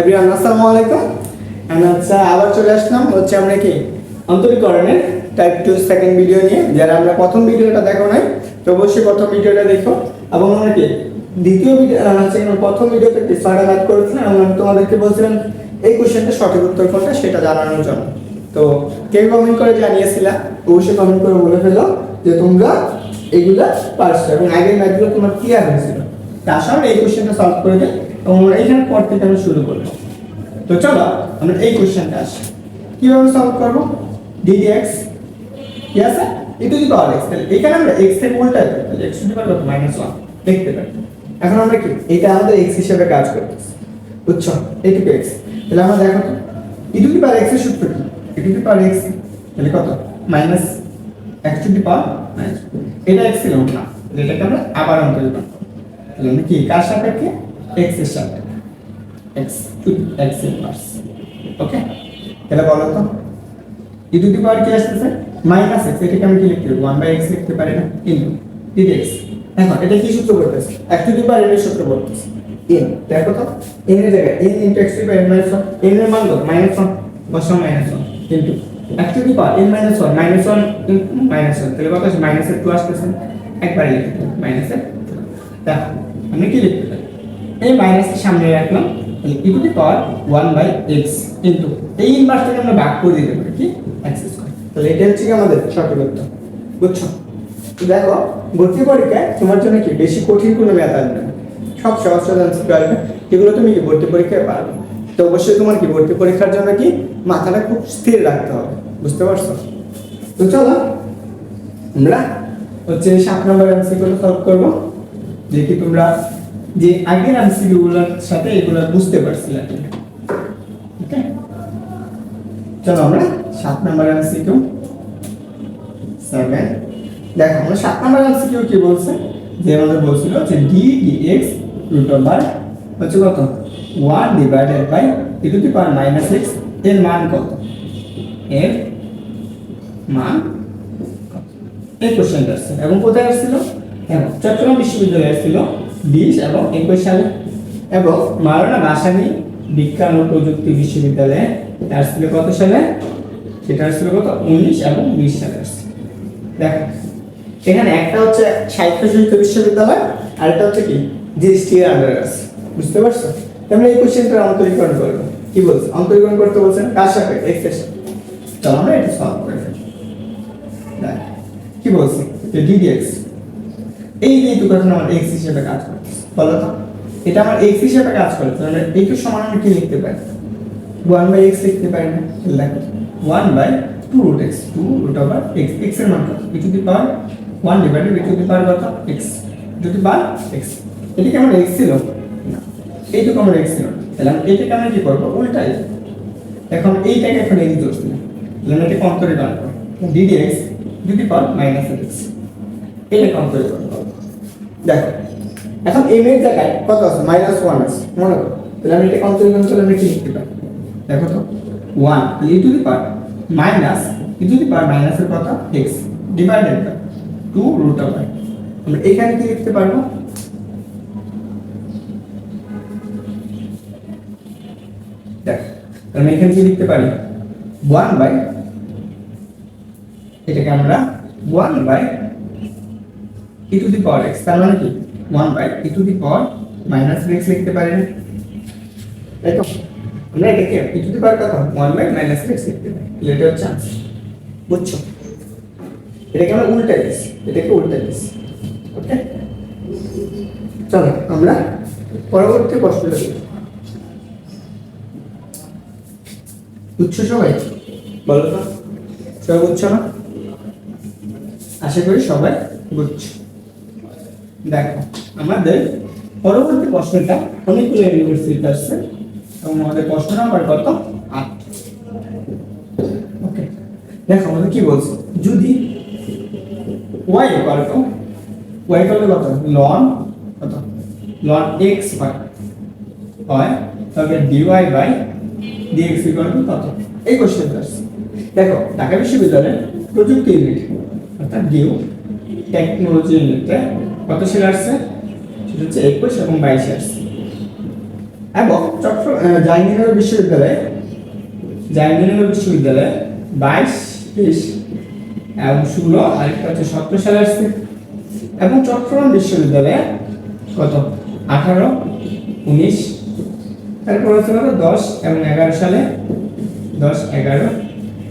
Everyone আসসালামু আলাইকুম। আমি আচ্ছা আবার চলে আসলাম, হচ্ছে আমরা কি? অন্তরীকরণের টাইপ টু সেকেন্ড ভিডিও নিয়ে। যারা আমরা প্রথম ভিডিওটা দেখো নাই, তো অবশ্যই প্রথম ভিডিওটা দেখো। এবং আমরা কি? দ্বিতীয় ভিডিও হচ্ছে প্রথম ভিডিওতে কি ছয়টা লাইক করেছিলাম আমি তোমাদেরকে বলছিলাম, এই কোশ্চেনটা সঠিক উত্তর কোনটা সেটা জানানোর জন্য। তো কেউ কমেন্ট করে জানিয়েছিলা, অবশ্যই কমেন্ট করে বলে ফেলো যে তোমরা এগুলা পারছ এবং আগের ম্যাথগুলো তোমার ক্লিয়ার হয়েছিল। তা আসলে এই কোশ্চেনটা সলভ করে দেয় এবং আমরা এইখানে পর থেকে আমি শুরু করব তো চলো, আমরা এই কোশ্চেনটা আসি। কীভাবে সলভ করব? ডিডি এক্স কি আছে? ই টু দি পাওয়ার এক্স তাহলে এখানে আমরা এক্সের উল্টা তাহলে x to the power minus one দেখতে পাই এখন আমরা কি? এটা আমাদের এক্স হিসেবে কাজ করতেছি। বুঝছ? এইটুকু এক্স তাহলে আমরা দেখো তো ই টু দি পাওয়ার এক্সের সূত্র কি? ই টু দি পাওয়ার এক্স তাহলে কত? Minus x to the power minus এটা এক্স ছিল না এটাকে আমরা আবার অন্তর্গত তাহলে আমরা কি? কার সাপেক্ষে? এক্সের সাপেক্ষে এক্স এক্স ইনভার্স ওকে তাহলে বলো তো ই টু দি পাওয়ার কি আসতেছে? মাইনাস এক্স এটাকে আমি কি লিখতে পারি? ওয়ান বাই এক্স লিখতে পারি না? ইন্টু ডি এক্স এখন, এটা কি সূত্র করতেছে এক্স টু দি পাওয়ার এর সূত্র করতেছে ইন দেখো তো। এন এর জায়গায় n into x to the power minus one n এর মান কত? মাইনাস ওয়ান বসাও minus one into x to the power n minus one minus one minus one তাহলে কত মাইনাস এর টু আসতেছে। একবারে লিখতে মাইনাস এর দেখো, আমি কি লিখতে এই মাইনাসের সামনে রাখলাম। E to power one by x into এই ইনভার্সটাকে আমরা ভাগ করে দিতে পারি, কি? এক্স তাহলে এটা হচ্ছে কি আমাদের সঠিক উত্তর বুঝছ দেখো, ভর্তি পরীক্ষায় তোমার জন্য কি বেশি কঠিন কোনো ম্যাথ আসবে না। সব সহজ সহজ আনসার আসবে এগুলো তুমি কি ভর্তি পরীক্ষায় পারবে তো অবশ্যই তোমার কি ভর্তি পরীক্ষার জন্য কি মাথাটা খুব স্থির রাখতে হবে, বুঝতে পারছ? তো চলো, আমরা হচ্ছে সাত নম্বর এমসিকিউগুলো সলভ করব। দেখি তোমরা যে আগের এমসিকিউগুলোর সাথে এগুলো বুঝতে পারছিলে ওকে? চলো আমরা সাত নম্বর এমসিকিউ সেভেন দেখো, আমরা সাত নম্বর এমসিকিউ কি বলছে? যে আমাদের বলছিল যে d d x root over হচ্ছে কত? One divided by e to the power minus এক্সের মান কত? এর মান এই কোশ্চেনটা আসছে। এবং কোথায় আসছিল? এবং চট্টগ্রাম বিশ্ববিদ্যালয়ে আসছিল। বিশ এবং একুশ সালে এবং মাওলানা ভাসানী বিজ্ঞান ও প্রযুক্তি বিশ্ববিদ্যালয়ে এটা আসছিল কত সালে? সেটা আসছিল কত? উনিশ এবং বিশ সালে আসছে দেখো, এখানে একটা হচ্ছে সাহিত্য বিশ্ববিদ্যালয়, আর একটা হচ্ছে কি? জিএসটি আন্ডারে আছে বুঝতে পারছ? তাহলে এই কোশ্চেনটা অন্তরীকরণ করব। কি বলছে? অন্তরীকরণ করতে বলছেন কার সাথে? এক্সের সাথে। চলো আমরা এটা সলভ করে ফেলি। কি বলছি? যে ডিডিএক্স এই যে এখন আমার এক্স হিসেবে কাজ করে, বলো তো? এটা আমার এক্স হিসেবে কাজ করছে মানে এইটু সমান আমি কি লিখতে পারি? ওয়ান বাই এক্স লিখতে পারি না দেখো one by two root x two root over x এক্সের মান কত? E to the power one divided e to the power কত? X to the power x এটা কি আমার এক্স ছিল? না। এইটুকু আমার এক্স ছিল। না। তাহলে আমি এটাকে আমরা কি করব? উল্টাই এখন এইটাকে এখন এক্স দোষ দিলাম। তাহলে আমি এটাকে অন্তরীকরণ করব। D d x to power minus x এটা অন্তরীকরণ করব দেখো, এখন এম এর জায়গায় কত আছে? মাইনাস ওয়ান আছে, মনে করো। তাহলে আমি এটাকে অন্তরীকরণ করলে আমি কি লিখতে পারি। দেখো তো one e to the power minus e to the power মাইনাসের কত x divided by two root over আমরা এখানে কি লিখতে পারব? দেখ আমি এখানে কি লিখতে পারি? ওয়ান বাই এটাকে আমরা one by e to the power x তার মানে কি? One by e to the power minus x লিখতে পারি না তাই তো? আমরা এটাকে ই টু দি পাওয়ার কত? ওয়ান বাই মাইনাস এক্স লিখতে পারি। তাহলে এটা হচ্ছে বুঝছ? এটাকে আমরা উল্টে দিচ্ছি। এটাকে উল্টে দিচ্ছি। ওকে? চলো, আমরা পরবর্তী প্রশ্নটা দেখি। বুঝছ সবাই? বলো তো? সবাই বুঝছ না? আশা করি সবাই বুঝছ। দেখো, আমাদের পরবর্তী প্রশ্নটা, অনেকগুলো ইউনিভার্সিটি আসছে এবং আমাদের প্রশ্ন নাম্বার কত? আট। ওকে দেখো, আমাদের কি বলছে? যদি y equal to y equal কত? ln কত? ln x হয়। হয় তবে dy by dx equal to কত? এই কোশ্চেনটা আসছে। দেখো, ঢাকা বিশ্ববিদ্যালয়ের প্রযুক্তি ইউনিট অর্থাৎ ডিউ টেকনোলজি ইউনিটে কত সালে আসছে? সেটা হচ্ছে একুশ এবং বাইশে আসছে। এবং চট্টগ্রাম জাহাঙ্গীরনগর বিশ্ববিদ্যালয়ে জাহাঙ্গীরনগর বিশ্ববিদ্যালয়ে বাইশ, তেইশ এবং ষোলো, আরেকটা হচ্ছে সতেরো সালে আসছে। এবং চট্টগ্রাম বিশ্ববিদ্যালয়ে কত? আঠারো, উনিশ, তারপর হচ্ছে কত? দশ এবং এগারো সালে, দশ, এগারো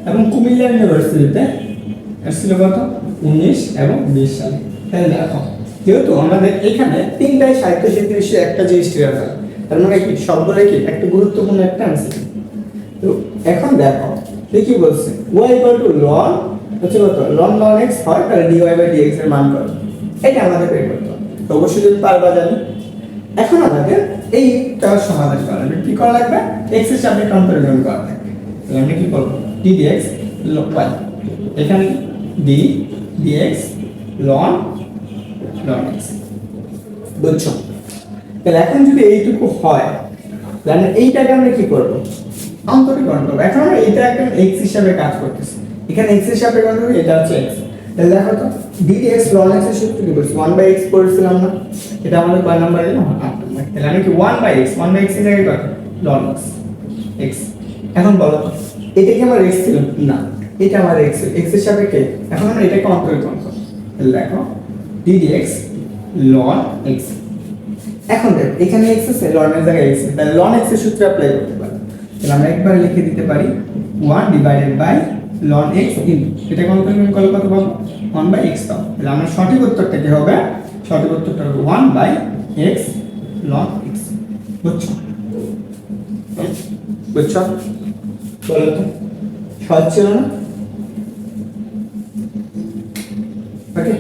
এবং কুমিল্লা ইউনিভার্সিটিতে আসছিল কত? উনিশ এবং বিশ সালে। তাহলে দেখো যেহেতু আমাদের এখানে তিনটাই সাহিত্য শিল্পী বিষয়ে একটা জিনিস আছে তার মানে কি? সবগুলোই কি? একটা গুরুত্বপূর্ণ একটা আনসার তো এখন দেখো দেখি বলছে? ওয়াই ইকুয়াল টু লন হচ্ছে কত? লন লন এক্স হয়, তাহলে dy বাই dx এর মান কত? এটা আমাদের বের করতে হবে। তো অবশ্যই যদি পারবা জানি। এখন আমাদের এইটা সমাধান করা লাগবে। কি করা লাগবে? x এর সাপেক্ষে কম্পারিজন করা লাগবে। তাহলে আমরা কি করব? dx log y এখানে ln ln x বুঝছ? তাহলে এখন যদি এইটুকু হয়, তাহলে এইটাকে আমরা কি করব? অন্তরীকরণ করব। এখন আমরা এটা একটা x হিসাবে কাজ করতেছি। এখানে x হিসাবে কাজ করব এটা হচ্ছে x তাহলে দেখো তো ddx ln x এর সূত্র কি বলছি? 1 বাই x পড়েছিলাম না। এটা আমাদের কয় নাম্বার এলো? তাহলে আমি কি 1 বাই x? 1 বাই x এর জায়গায় কত x x এখন বলো তো এটা কি আমার x ছিল? না। এটা আমার ছিল। x এর সাপেক্ষে। এখন আমরা এটাকে অন্তরীকরণ করব। তাহলে দেখো ddx ln x এখন দেখ, এখানে x আছে এর জায়গায় আছে। তাহলে ln x এর সূত্র অ্যাপ্লাই করতে পারি। তাহলে আমরা একবার লিখে দিতে পারি 1 ডিভাইডেড বাই ln x ইন এটা কোন কোন কল কত পাবো 1 বাই x পাবো। তাহলে আমার সঠিক উত্তরটা কি হবে? সঠিক উত্তরটা হবে 1 বাই x ln x বুঝছ? বুঝছ? বলো তো, সহজ ছিল না? ওকে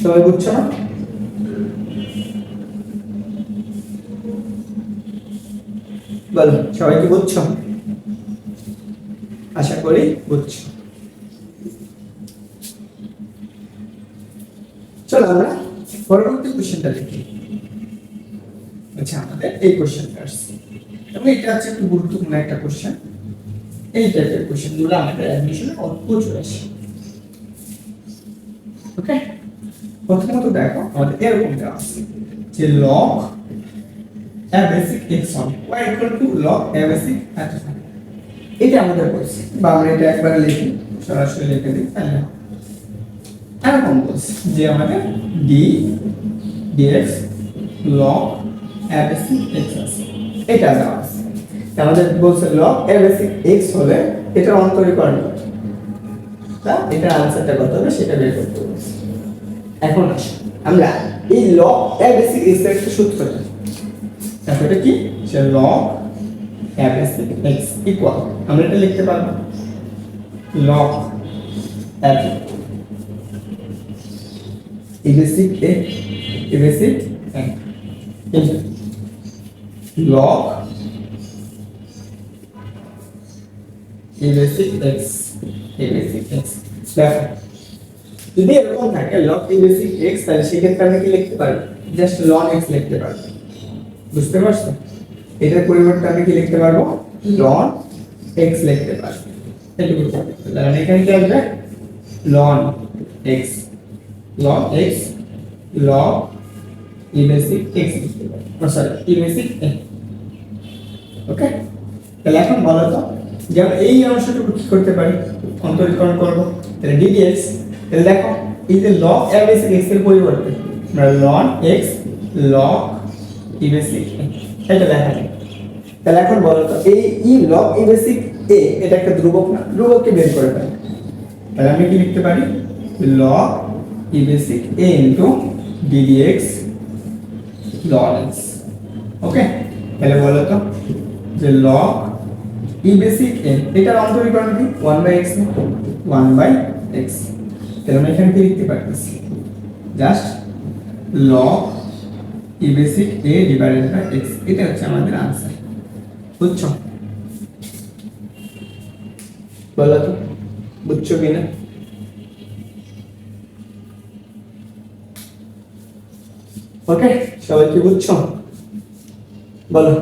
সবাই বুঝছ না? বলো, সবাই কি বুঝছ আশা করি বুঝছ চলো আমরা পরবর্তী কোশ্চেনটা দেখি। আচ্ছা আমাদের এই কোশ্চেনটা আসছে। এবং এটা হচ্ছে একটু গুরুত্বপূর্ণ একটা কোশ্চেন এই টাইপের কোশ্চেনগুলো আমাদের অ্যাডমিশনে প্রচুর আসে ওকে প্রথমত দেখো, আমাদের এরকম দেওয়া আছে, যে log x on y equal to log a basic x on এটা আমাদের বলছে, বা আমরা এটা একবার লিখি, সরাসরি লিখে দিই, তাহলে হবে। এরকম বলছে যে আমাদের dx log a basic x আছে, এটা দেওয়া আছে। আমাদের বলছে a basic x হলে এটার অন্তরীকরণ কত? তা এটার আনসারটা কত হবে সেটা বের করতে বলছে এখন আমরা এই log a basic x এর একটা সূত্র জানি তারপর এটা কি সে a basic x ইকুয়াল আমরা এটা লিখতে পারব এই যে, log a basic x a basic x দেখো যদি এরকম থাকে, log a basic x, তাহলে সেক্ষেত্রে আমরা কি লিখতে পারি? জাস্ট ln x লিখতে পারব বুঝতে পারছ এটার পরিবর্তে আমি কি লিখতে পারব? ln x লিখতে পারব। এটুকু এখানে কি x ln x, log e basic x লিখতে সরি e ওকে তাহলে এখন বলো তো যে আমরা এই অংশটুকু কি করতে পারি? অন্তরীকরণ করব। তাহলে ddx তাহলে দেখো, এই যে log a basic x এর পরিবর্তে, আমরা ln x, log e basic এটা লেখা যায়। তাহলে এখন বলো তো, এই ই log e basic a, এটা একটা ধ্রুবক না? ধ্রুবককে বের করে ফেলি। তাহলে আমি কি লিখতে পারি? log e basic a into ddx log x ওকে তাহলে বলো তো, যে log e basic a, এটার অন্তরীকরণ কি? 1 বাই x 1 বাই x তাহলে আমরা এখানে কি লিখতে পারতেছি just log e basic a divided by x এটা হচ্ছে আমাদের आंसर বুঝছো বলো তো বুঝছো কিনা ওকে সবাই কি বুঝছো বলো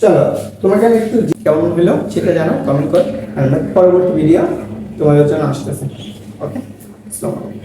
চলো তোমাকে আমি একটু কেমন হলো সেটা জানো কমেন্ট কর আর আমরা পরবর্তী ভিডিও তোমাদের জন্য আসতেছে। ওকে আলাইকুম